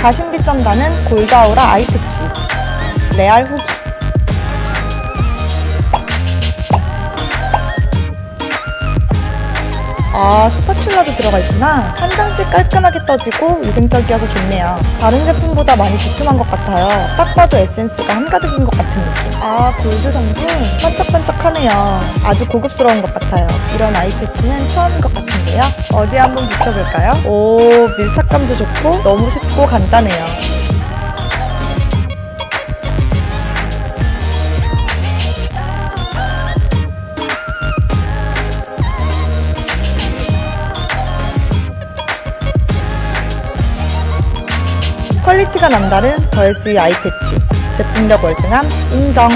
가심비 쩐다는 골드아우라 아이패치. 레알 후기 아 스파츌라도 들어가 있구나. 한 장씩 깔끔하게 떠지고 위생적이어서 좋네요. 다른 제품보다 많이 두툼한 것 같아요. 딱 봐도 에센스가 한가득인 것 같은 느낌. 아 골드 성분 반짝반짝하네요. 아주 고급스러운 것 같아요. 이런 아이 패치는 처음인 것 같은데요. 어디 한번 붙여볼까요? 오 밀착감도 좋고 너무 쉽고 간단해요 퀄리티가 남다른 더 SE 아이패치. 제품력 월등함 인정